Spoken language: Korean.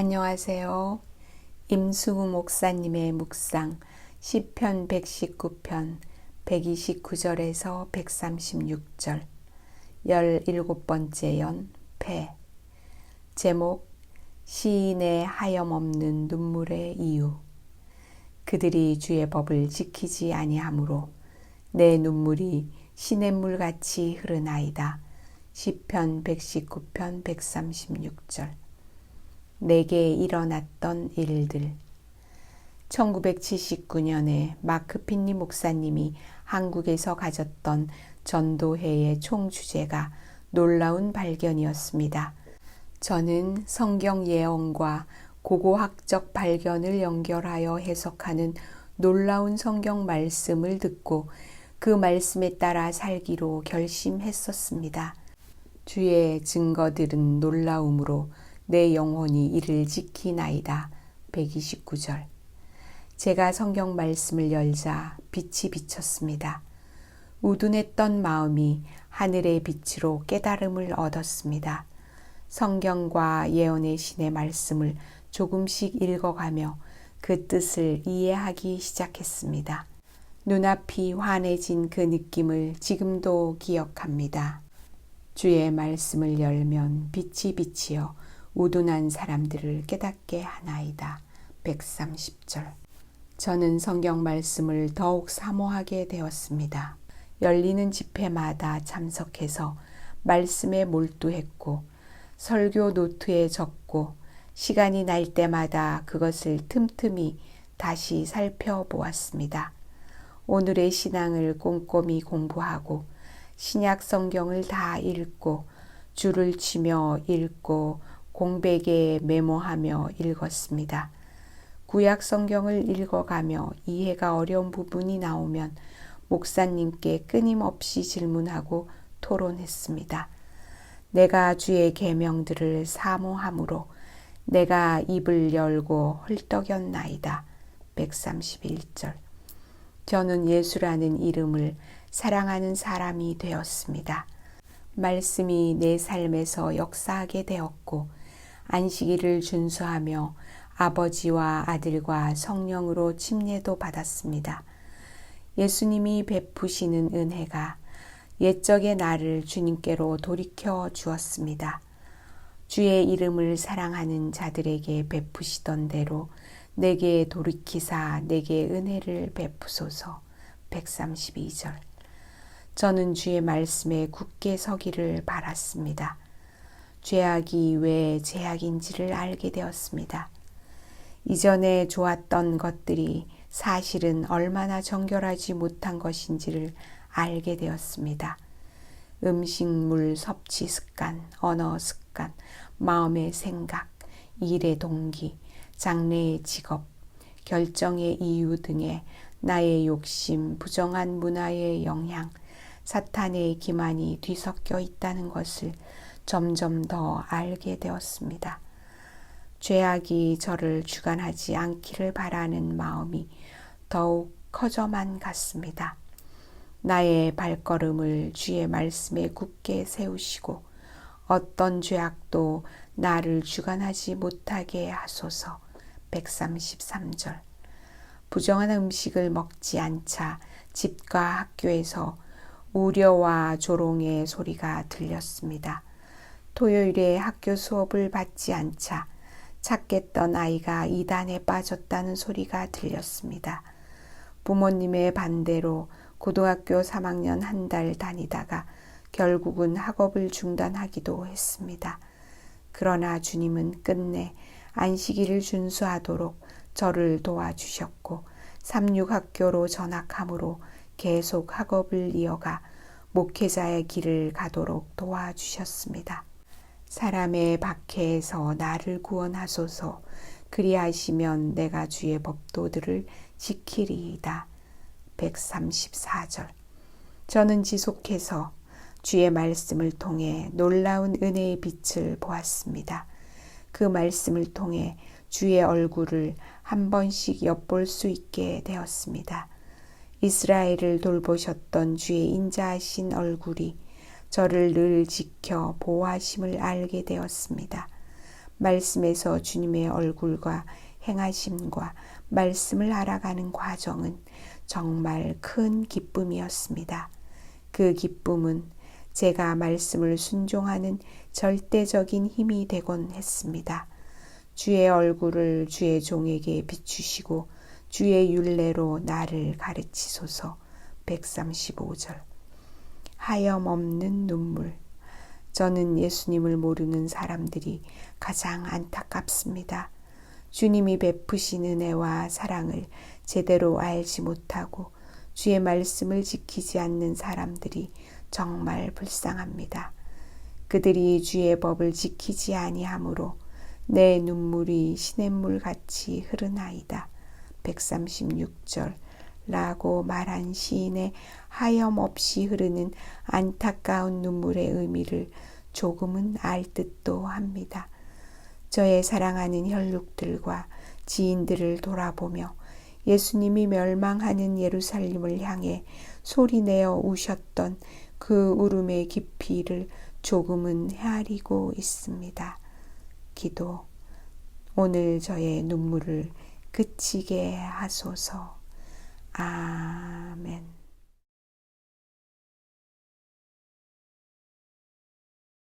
안녕하세요. 임수우 목사님의 묵상 시편 119편 129절에서 136절 17번째 연폐 제목 시인의 하염없는 눈물의 이유 그들이 주의 법을 지키지 아니하므로 내 눈물이 시냇물 같이 흐르나이다. 시편 119편 136절 내게 일어났던 일들. 1979년에 마크 핀니 목사님이 한국에서 가졌던 전도회의 총 주제가 놀라운 발견이었습니다. 저는 성경 예언과 고고학적 발견을 연결하여 해석하는 놀라운 성경 말씀을 듣고 그 말씀에 따라 살기로 결심했었습니다. 주의 증거들은 놀라움으로 내 영혼이 이를 지키나이다. 129절. 제가 성경 말씀을 열자 빛이 비쳤습니다. 우둔했던 마음이 하늘의 빛으로 깨달음을 얻었습니다. 성경과 예언의 신의 말씀을 조금씩 읽어가며 그 뜻을 이해하기 시작했습니다. 눈앞이 환해진 그 느낌을 지금도 기억합니다. 주의 말씀을 열면 빛이 비치어 우둔한 사람들을 깨닫게 하나이다. 130절. 저는 성경 말씀을 더욱 사모하게 되었습니다. 열리는 집회마다 참석해서 말씀에 몰두했고 설교 노트에 적고 시간이 날 때마다 그것을 틈틈이 다시 살펴보았습니다. 오늘의 신앙을 꼼꼼히 공부하고 신약 성경을 다 읽고 줄을 치며 읽고 공백에 메모하며 읽었습니다. 구약 성경을 읽어가며 이해가 어려운 부분이 나오면 목사님께 끊임없이 질문하고 토론했습니다. 내가 주의 계명들을 사모함으로 내가 입을 열고 헐떡였나이다. 131절. 저는 예수라는 이름을 사랑하는 사람이 되었습니다. 말씀이 내 삶에서 역사하게 되었고 안식일을 준수하며 아버지와 아들과 성령으로 침례도 받았습니다. 예수님이 베푸시는 은혜가 옛적의 나를 주님께로 돌이켜 주었습니다. 주의 이름을 사랑하는 자들에게 베푸시던 대로 내게 돌이키사 내게 은혜를 베푸소서 132절 저는 주의 말씀에 굳게 서기를 바랐습니다. 죄악이 왜 죄악인지를 알게 되었습니다. 이전에 좋았던 것들이 사실은 얼마나 정결하지 못한 것인지를 알게 되었습니다. 음식물 섭취 습관, 언어 습관, 마음의 생각, 일의 동기, 장래의 직업, 결정의 이유 등의 나의 욕심, 부정한 문화의 영향, 사탄의 기만이 뒤섞여 있다는 것을 점점 더 알게 되었습니다. 죄악이 저를 주관하지 않기를 바라는 마음이 더욱 커져만 갔습니다. 나의 발걸음을 주의 말씀에 굳게 세우시고 어떤 죄악도 나를 주관하지 못하게 하소서. 133절. 부정한 음식을 먹지 않자 집과 학교에서 우려와 조롱의 소리가 들렸습니다. 토요일에 학교 수업을 받지 않자 찾겠던 아이가 이단에 빠졌다는 소리가 들렸습니다. 부모님의 반대로 고등학교 3학년 한 달 다니다가 결국은 학업을 중단하기도 했습니다. 그러나 주님은 끝내 안식일을 준수하도록 저를 도와주셨고 삼육학교로 전학함으로 계속 학업을 이어가 목회자의 길을 가도록 도와주셨습니다. 사람의 박해에서 나를 구원하소서. 그리하시면 내가 주의 법도들을 지키리이다. 134절. 저는 지속해서 주의 말씀을 통해 놀라운 은혜의 빛을 보았습니다. 그 말씀을 통해 주의 얼굴을 한 번씩 엿볼 수 있게 되었습니다. 이스라엘을 돌보셨던 주의 인자하신 얼굴이 저를 늘 지켜 보호하심을 알게 되었습니다. 말씀에서 주님의 얼굴과 행하심과 말씀을 알아가는 과정은 정말 큰 기쁨이었습니다. 그 기쁨은 제가 말씀을 순종하는 절대적인 힘이 되곤 했습니다. 주의 얼굴을 주의 종에게 비추시고 주의 윤례로 나를 가르치소서 135절 하염없는 눈물 저는 예수님을 모르는 사람들이 가장 안타깝습니다. 주님이 베푸신 은혜와 사랑을 제대로 알지 못하고 주의 말씀을 지키지 않는 사람들이 정말 불쌍합니다. 그들이 주의 법을 지키지 아니하므로 내 눈물이 시냇물 같이 흐르나이다. 136절 라고 말한 시인의 하염없이 흐르는 안타까운 눈물의 의미를 조금은 알 듯도 합니다. 저의 사랑하는 혈육들과 지인들을 돌아보며 예수님이 멸망하는 예루살렘을 향해 소리내어 우셨던 그 울음의 깊이를 조금은 헤아리고 있습니다. 기도. 오늘 저의 눈물을 그치게 하소서. 아멘.